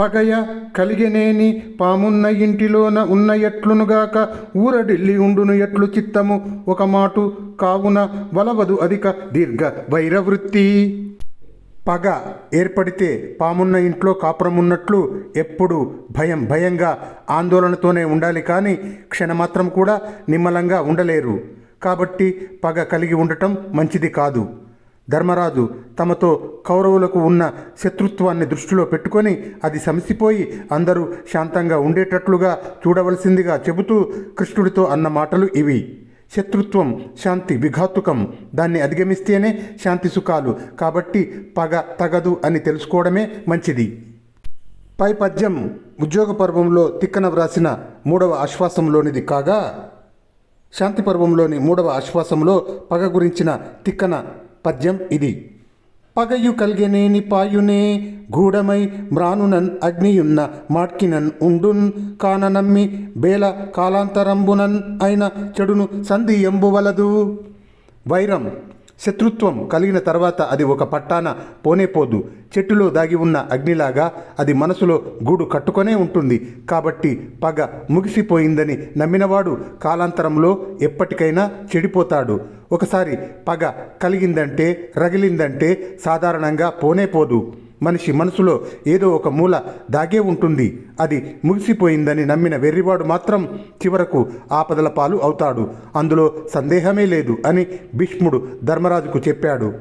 పగయ కలిగినేని పామున్న ఇంటిలోన ఉన్న ఎట్లునుగాక ఊరడిల్లి ఉండును ఎట్లు చిత్తము. ఒక మాటు కావున వలవదు అధిక దీర్ఘ వైరవృత్తి. పగ ఏర్పడితే పామున్న ఇంట్లో కాపురమున్నట్లు ఎప్పుడు భయం భయంగా ఆందోళనతోనే ఉండాలి కానీ క్షణమాత్రం కూడా నిమ్మలంగా ఉండలేరు. కాబట్టి పగ కలిగి ఉండటం మంచిది కాదు. ధర్మరాజు తమతో కౌరవులకు ఉన్న శత్రుత్వాన్ని దృష్టిలో పెట్టుకొని అది సమసిపోయి అందరూ శాంతంగా ఉండేటట్లుగా చూడవలసిందిగా చెబుతూ కృష్ణుడితో అన్న మాటలు ఇవి. శత్రుత్వం శాంతి విఘాతుకం దాన్ని అధిగమిస్తేనే శాంతి సుఖాలు. కాబట్టి పగ తగదు అని తెలుసుకోవడమే మంచిది. పై పద్యం ఉద్యోగ పర్వంలో తిక్కన వ్రాసిన మూడవ ఆశ్వాసంలోనిది కాగా శాంతి పర్వంలోని మూడవ ఆశ్వాసంలో పగ గురించిన తిక్కన పద్యం ఇది. పగయు కల్గెనేని పాయునే గూఢమై మ్రానునన్ అగ్నియున్న మాట్కినన్ ఉండున్ కాననమ్మి బేల కాలాంతరంబునన్ అయిన చెడును సంధి ఎంబువలదు వైరం శత్రుత్వం కలిగిన తర్వాత అది ఒక పట్టాన పోనే పోదు. చెట్టులో దాగి ఉన్న అగ్నిలాగా అది మనసులో గూడు కట్టుకొనే ఉంటుంది. కాబట్టి పగ ముగిసిపోయిందని నమ్మినవాడు కాలాంతరంలో ఎప్పటికైనా చెడిపోతాడు. ఒకసారి పగ కలిగిందంటే రగిలిందంటే సాధారణంగా పోనే పోదు. మనిషి మనసులో ఏదో ఒక మూల దాగే ఉంటుంది. అది ముగిసిపోయిందని నమ్మిన వెర్రివాడు మాత్రం చివరకు ఆపదల పాలు అవుతాడు. అందులో సందేహమే లేదు అని భీష్ముడు ధర్మరాజుకు చెప్పాడు.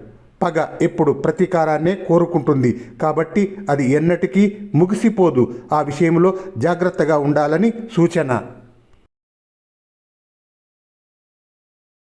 పగ ఎప్పుడు ప్రతీకారాన్నే కోరుకుంటుంది. కాబట్టి అది ఎన్నటికీ ముగిసిపోదు. ఆ విషయంలో జాగ్రత్తగా ఉండాలని సూచన.